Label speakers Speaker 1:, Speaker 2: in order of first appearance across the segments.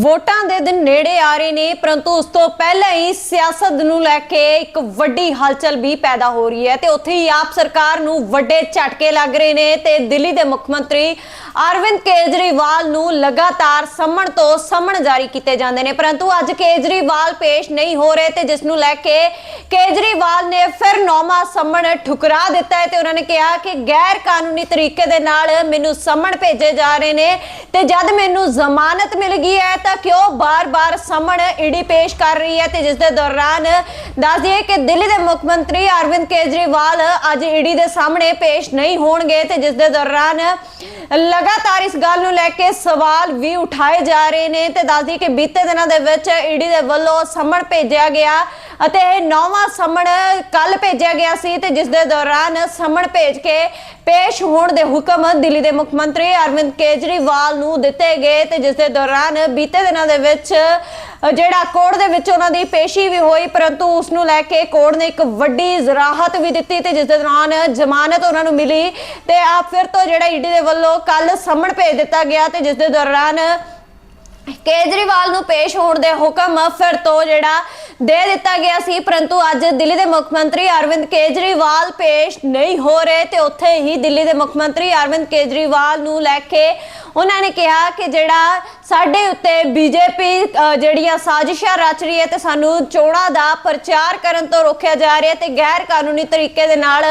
Speaker 1: ਵੋਟਾਂ ਦੇ ਦਿਨ ਨੇੜੇ ਆ ਰਹੇ ਨੇ, ਪਰੰਤੂ ਉਸ ਤੋਂ ਪਹਿਲਾਂ ਹੀ ਸਿਆਸਤ ਨੂੰ ਲੈ ਕੇ ਇੱਕ ਵੱਡੀ ਹਲਚਲ ਵੀ ਪੈਦਾ ਹੋ ਰਹੀ ਹੈ ਤੇ ਉੱਥੇ ਹੀ ਆਪ ਸਰਕਾਰ ਨੂੰ ਵੱਡੇ ਝਟਕੇ ਲੱਗ ਰਹੇ ਨੇ ਤੇ ਦਿੱਲੀ ਦੇ ਮੁੱਖ ਮੰਤਰੀ ਅਰਵਿੰਦ ਕੇਜਰੀਵਾਲ ਨੂੰ ਲਗਾਤਾਰ ਸੰਮਣ ਤੋਂ ਸੰਮਣ ਜਾਰੀ ਕੀਤੇ ਜਾਂਦੇ ਨੇ, ਪਰੰਤੂ ਅੱਜ ਕੇਜਰੀਵਾਲ ਪੇਸ਼ ਨਹੀਂ ਹੋ ਰਹੇ ਤੇ ਜਿਸ ਨੂੰ ਲੈ ਕੇ ਕੇਜਰੀਵਾਲ ਨੇ ਫਿਰ ਨੌਵਾਂ ਸੰਮਣ ਠੁਕਰਾ ਦਿੱਤਾ ਹੈ ਤੇ ਉਹਨਾਂ ਨੇ ਕਿਹਾ ਕਿ ਗੈਰ ਕਾਨੂੰਨੀ ਤਰੀਕੇ ਦੇ ਨਾਲ ਮੈਨੂੰ ਸੰਮਣ ਭੇਜੇ ਜਾ ਰਹੇ ਨੇ ਤੇ ਜਦ ਮੈਨੂੰ ਜ਼ਮਾਨਤ ਮਿਲ ਗਈ ਹੈ ਤਾਂ ਕਿਉਂ ਬਾਰ-ਬਾਰ ਸੰਮਣ ਈਡੀ ਪੇਸ਼ ਕਰ ਰਹੀ ਹੈ ਤੇ ਜਿਸ ਦੇ ਦੌਰਾਨ ਦੱਸ ਦਈਏ ਕਿ ਦਿੱਲੀ ਦੇ ਮੁੱਖ ਮੰਤਰੀ ਅਰਵਿੰਦ ਕੇਜਰੀਵਾਲ ਅੱਜ ਈਡੀ ਦੇ ਸਾਹਮਣੇ ਪੇਸ਼ ਨਹੀਂ ਹੋਣਗੇ ਤੇ ਜਿਸ ਦੇ ਦੌਰਾਨ ਲਗਾਤਾਰ ਇਸ ਗੱਲ ਨੂੰ ਲੈ ਕੇ ਸਵਾਲ ਵੀ ਉਠਾਏ ਜਾ ਰਹੇ ਨੇ ਤੇ ਦੱਸਦੀ ਕਿ ਬੀਤੇ ਦਿਨਾਂ ਦੇ ਵਿੱਚ ਈਡੀ ਦੇ ਵੱਲੋਂ ਸਮਣ ਭੇਜਿਆ ਗਿਆ ਅਤੇ ਇਹ ਨੌਵਾਂ ਸਮਣ ਕੱਲ ਭੇਜਿਆ ਗਿਆ ਸੀ ਤੇ ਜਿਸ ਦੇ ਦੌਰਾਨ ਸਮਣ ਭੇਜ ਕੇ ਪੇਸ਼ ਹੋਣ ਦੇ ਹੁਕਮ ਦਿੱਲੀ ਦੇ ਮੁੱਖ ਮੰਤਰੀ ਅਰਵਿੰਦ ਕੇਜਰੀਵਾਲ ਨੂੰ ਦਿੱਤੇ ਗਏ ਤੇ ਜਿਸ ਦੇ ਦੌਰਾਨ ਬੀਤੇ ਦਿਨਾਂ ਦੇ ਵਿੱਚ ਜਿਹੜਾ ਕੋਰਟ ਦੇ ਵਿੱਚ ਉਹਨਾਂ ਦੀ ਪੇਸ਼ੀ ਵੀ ਹੋਈ, ਪਰੰਤੂ ਉਸ ਨੂੰ ਲੈ ਕੇ ਕੋਰਟ ਨੇ ਇੱਕ ਵੱਡੀ ਜ਼ਰਾਹਤ ਵੀ ਦਿੱਤੀ ਤੇ ਜਿਸ ਦੇ ਦੌਰਾਨ ਜ਼ਮਾਨਤ ਉਹਨਾਂ ਨੂੰ ਮਿਲੀ ਤੇ ਆ ਫਿਰ ਤੋਂ ਜਿਹੜਾ ਈਡੀ ਦੇ ਵੱਲੋਂ ਕੱਲ ਸੰਮਣ ਭੇਜ ਦਿੱਤਾ ਗਿਆ ਤੇ ਜਿਸ ਦੇ ਦੌਰਾਨ ਕੇਜਰੀਵਾਲ ਨੂੰ ਪੇਸ਼ ਹੋਣ ਦੇ ਹੁਕਮ ਫਿਰ ਤੋਂ ਜਿਹੜਾ ਦੇ ਦਿੱਤਾ ਗਿਆ ਸੀ, ਪਰੰਤੂ ਅੱਜ ਦਿੱਲੀ ਦੇ ਮੁੱਖ ਮੰਤਰੀ ਅਰਵਿੰਦ ਕੇਜਰੀਵਾਲ ਪੇਸ਼ ਨਹੀਂ ਹੋ ਰਹੇ ਤੇ ਉੱਥੇ ਹੀ ਦਿੱਲੀ ਦੇ ਮੁੱਖ ਮੰਤਰੀ ਅਰਵਿੰਦ ਕੇਜਰੀਵਾਲ ਨੂੰ ਲੈ ਕੇ ਉਹਨਾਂ ਨੇ ਕਿਹਾ ਕਿ ਜਿਹੜਾ ਸਾਡੇ ਉੱਤੇ ਬੀਜੇਪੀ ਜਿਹੜੀਆਂ ਸਾਜ਼ਿਸ਼ਾਂ ਰਚ ਰਹੀ ਹੈ ਤੇ ਸਾਨੂੰ ਚੋਣਾਂ ਦਾ ਪ੍ਰਚਾਰ ਕਰਨ ਤੋਂ ਰੋਕਿਆ ਜਾ ਰਿਹਾ ਤੇ ਗੈਰ ਕਾਨੂੰਨੀ ਤਰੀਕੇ ਦੇ ਨਾਲ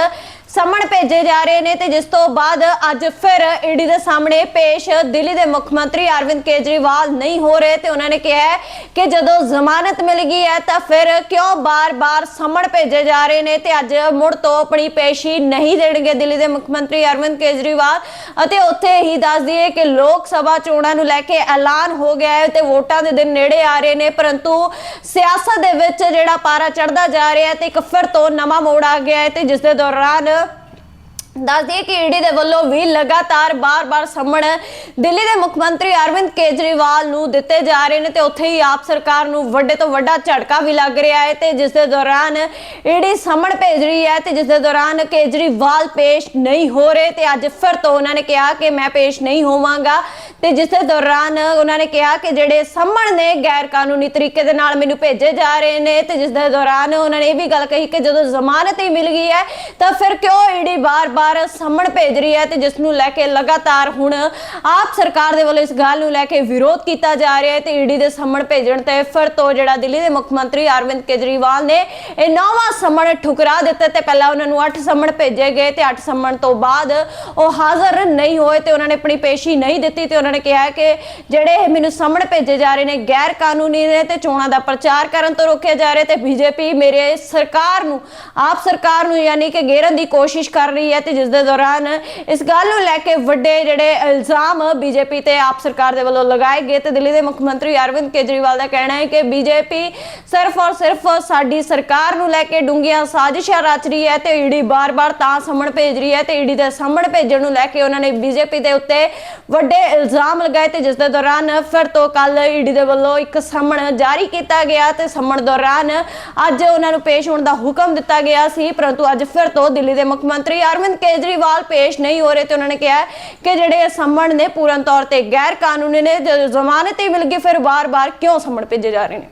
Speaker 1: ਸਮਣ ਭੇਜੇ ਜਾ ਰਹੇ ਨੇ ਤੇ ਜਿਸ ਤੋਂ ਬਾਅਦ ਅੱਜ ਫਿਰ ਈਡੀ ਦੇ ਸਾਹਮਣੇ ਪੇਸ਼ ਦਿੱਲੀ ਦੇ ਮੁੱਖ ਮੰਤਰੀ ਅਰਵਿੰਦ ਕੇਜਰੀਵਾਲ ਨਹੀਂ ਹੋ ਰਹੇ ਤੇ ਉਹਨਾਂ ਨੇ ਕਿਹਾ ਕਿ ਜਦੋਂ ਜ਼ਮਾਨਤ ਮਿਲ ਗਈ ਹੈ ਤਾਂ ਫਿਰ ਕਿਉਂ ਬਾਰ-ਬਾਰ ਸਮਣ ਭੇਜੇ ਜਾ ਰਹੇ ਨੇ ਤੇ ਅੱਜ ਮੁੜ ਤੋਂ ਆਪਣੀ ਪੇਸ਼ੀ ਨਹੀਂ ਦੇਣਗੇ ਦਿੱਲੀ ਦੇ ਮੁੱਖ ਮੰਤਰੀ ਅਰਵਿੰਦ ਕੇਜਰੀਵਾਲ। ਅਤੇ ਉੱਥੇ ਹੀ ਦੱਸ ਦਈਏ ਕਿ ਲੋਕ ਸਭਾ ਚੋਣਾਂ ਨੂੰ ਲੈ ਕੇ ਐਲਾਨ ਹੋ ਗਿਆ ਹੈ ਤੇ ਵੋਟਾਂ ਦੇ ਦਿਨ ਨੇੜੇ ਆ ਰਹੇ ਨੇ, ਪਰੰਤੂ ਸਿਆਸਤ ਦੇ ਵਿੱਚ ਜਿਹੜਾ ਪਾਰਾ ਚੜਦਾ ਜਾ ਰਿਹਾ ਹੈ ਤੇ ਇੱਕ ਫਿਰ ਤੋਂ ਨਵਾਂ ਮੋੜ ਆ ਗਿਆ ਹੈ ਤੇ ਜਿਸ ਦੇ ਦੌਰਾਨ ਦੱਸ ਦਈਏ ਕਿ ਈਡੀ ਦੇ ਵੱਲੋਂ ਵੀ ਲਗਾਤਾਰ ਬਾਰ-ਬਾਰ ਸੰਮਣ ਦਿੱਲੀ ਦੇ ਮੁੱਖ ਮੰਤਰੀ ਅਰਵਿੰਦ ਕੇਜਰੀਵਾਲ ਨੂੰ ਦਿੱਤੇ ਜਾ ਰਹੇ ਨੇ ਤੇ ਉੱਥੇ ਹੀ ਆਪ ਸਰਕਾਰ ਨੂੰ ਵੱਡੇ ਤੋਂ ਵੱਡਾ ਝਟਕਾ ਵੀ ਲੱਗ ਰਿਹਾ ਹੈ ਤੇ ਜਿਸ ਦੇ ਦੌਰਾਨ ਈਡੀ ਸੰਮਣ ਭੇਜ ਰਹੀ ਹੈ ਤੇ ਜਿਸ ਦੇ ਦੌਰਾਨ ਕੇਜਰੀਵਾਲ ਪੇਸ਼ ਨਹੀਂ ਹੋ ਰਹੇ ਤੇ ਅੱਜ ਫਿਰ ਤੋਂ ਉਹਨਾਂ ਨੇ ਕਿਹਾ ਕਿ ਮੈਂ ਪੇਸ਼ ਨਹੀਂ ਹੋਵਾਂਗਾ। ਤੇ ਜਿਸ ਦੌਰਾਨ ਉਹਨਾਂ ਨੇ ਕਿਹਾ ਕਿ ਜਿਹੜੇ ਸੰਮਣ ਨੇ ਗੈਰ ਕਾਨੂੰਨੀ ਤਰੀਕੇ ਦੇ ਨਾਲ ਮੈਨੂੰ ਭੇਜੇ ਜਾ ਰਹੇ ਨੇ, ਤੇ ਜਿਸ ਦੇ ਦੌਰਾਨ ਉਹਨਾਂ ਨੇ ਇਹ ਵੀ ਗੱਲ ਕਹੀ ਕਿ ਜਦੋਂ ਜ਼ਮਾਨਤ ਹੀ ਮਿਲ ਗਈ ਹੈ, ਤਾਂ ਫਿਰ ਕਿਉਂ ਈਡੀ ਬਾਰ-ਬਾਰ ਸੰਮਣ ਭੇਜ ਰਹੀ ਹੈ ਤੇ ਜਿਸ ਨੂੰ ਲੈ ਕੇ ਲਗਾਤਾਰ ਹੁਣ ਆਪ ਸਰਕਾਰ ਦੇ ਵੱਲੋਂ ਇਸ ਗੱਲ ਨੂੰ ਲੈ ਕੇ ਵਿਰੋਧ ਕੀਤਾ ਜਾ ਰਿਹਾ ਹੈ ਤੇ ਈਡੀ ਦੇ ਸੰਮਣ ਭੇਜਣ ਤੇ ਫਿਰ ਤੋਂ ਜਿਹੜਾ ਦਿੱਲੀ ਦੇ ਮੁੱਖ ਮੰਤਰੀ ਅਰਵਿੰਦ ਕੇਜਰੀਵਾਲ ਨੇ ਇਹ ਨੌਵਾਂ ਸੰਮਣ ਠੁਕਰਾ ਦਿੱਤਾ ਤੇ ਪਹਿਲਾਂ ਉਹਨਾਂ ਨੂੰ 8 ਸੰਮਣ ਭੇਜੇ ਗਏ ਤੇ 8 ਸੰਮਣ ਤੋਂ ਬਾਅਦ ਉਹ ਹਾਜ਼ਰ ਨਹੀਂ ਹੋਏ ਤੇ ਉਹਨਾਂ ਨੇ ਆਪਣੀ ਪੇਸ਼ੀ ਨਹੀਂ ਦਿੱਤੀ ਤੇ ਉਹਨਾਂ ਨੇ ਕਿਹਾ ਕਿ ਜਿਹੜੇ ਇਹ ਮੈਨੂੰ ਸੰਮਣ ਭੇਜੇ ਜਾ ਰਹੇ ਨੇ ਗੈਰ ਕਾਨੂੰਨੀ ਨੇ ਤੇ ਚੋਣਾਂ ਦਾ ਪ੍ਰਚਾਰ ਕਰਨ ਤੋਂ ਰੋਕਿਆ ਜਾ ਰਿਹਾ ਤੇ ਬੀਜੇਪੀ ਮੇਰੇ ਸਰਕਾਰ ਨੂੰ, ਆਪ ਸਰਕਾਰ ਨੂੰ ਯਾਨੀ ਕਿ ਘੇਰਨ ਦੀ ਕੋਸ਼ਿਸ਼ ਕਰ ਰਹੀ ਹੈ ਤੇ ਜਿਸ ਦੇ ਦੌਰਾਨ ਇਸ ਗੱਲ ਨੂੰ ਲੈ ਕੇ ਵੱਡੇ ਜਿਹੜੇ ਇਲਜ਼ਾਮ ਬੀਜੇਪੀ ਤੇ ਆਪ ਸਰਕਾਰ ਦੇ ਵੱਲੋਂ ਲਗਾਏ ਗਏ ਤੇ ਦਿੱਲੀ ਦੇ ਮੁੱਖ ਮੰਤਰੀ ਅਰਵਿੰਦ ਕੇਜਰੀਵਾਲ ਦਾ ਕਹਿਣਾ ਹੈ ਕਿ ਬੀਜੇਪੀ ਸਿਰਫ ਔਰ ਸਿਰਫ ਸਾਡੀ ਸਰਕਾਰ ਨੂੰ ਲੈ ਕੇ ਡੂੰਘੀਆਂ ਸਾਜ਼ਿਸ਼ਾਂ ਰਚ ਰਹੀ ਹੈ ਤੇ ਈਡੀ ਬਾਰ-ਬਾਰ ਤਾਂ ਸੰਮਣ ਭੇਜ ਰਹੀ ਹੈ ਤੇ ਈਡੀ ਦੇ ਸਾਹਮਣ ਭੇਜਣ ਨੂੰ ਲੈ ਕੇ ਉਹਨਾਂ ਨੇ ਬੀਜੇਪੀ ਦੇ ਉੱਤੇ ਵੱਡੇ ਇਲਜ਼ਾਮ ਲਗਾਏ ਤੇ ਜਿਸ ਦੇ ਦੌਰਾਨ ਫਿਰ ਤੋਂ ਕੱਲ ਈਡੀ ਦੇ ਵੱਲੋਂ ਇੱਕ ਸੰਮਣ ਜਾਰੀ ਕੀਤਾ ਗਿਆ ਤੇ ਸੰਮਣ ਦੌਰਾਨ ਅੱਜ ਉਹਨਾਂ ਨੂੰ ਪੇਸ਼ ਹੋਣ ਦਾ ਹੁਕਮ ਦਿੱਤਾ ਗਿਆ ਸੀ, ਪਰੰਤੂ ਅੱਜ ਫਿਰ ਤੋਂ ਦਿੱਲੀ ਦੇ ਮੁੱਖ ਮੰਤਰੀ ਅਰਵਿੰਦ ਕੇਜਰੀਵਾਲ ਪੇਸ਼ ਨਹੀਂ ਹੋ ਰਹੇ ਤੇ ਉਹਨਾਂ ਨੇ ਕਿਹਾ ਕਿ ਜਿਹੜੇ ਇਹ ਸੰਮਣ ਨੇ ਪੂਰਨ ਤੌਰ ਤੇ ਗੈਰ ਕਾਨੂੰਨੀ ਨੇ ਜਦੋਂ ਜ਼ਮਾਨਤ ਹੀ ਮਿਲ ਗਈ, ਫਿਰ ਬਾਰ-ਬਾਰ ਕਿਉਂ ਸੰਮਣ ਭੇਜੇ ਜਾ ਰਹੇ ਨੇ?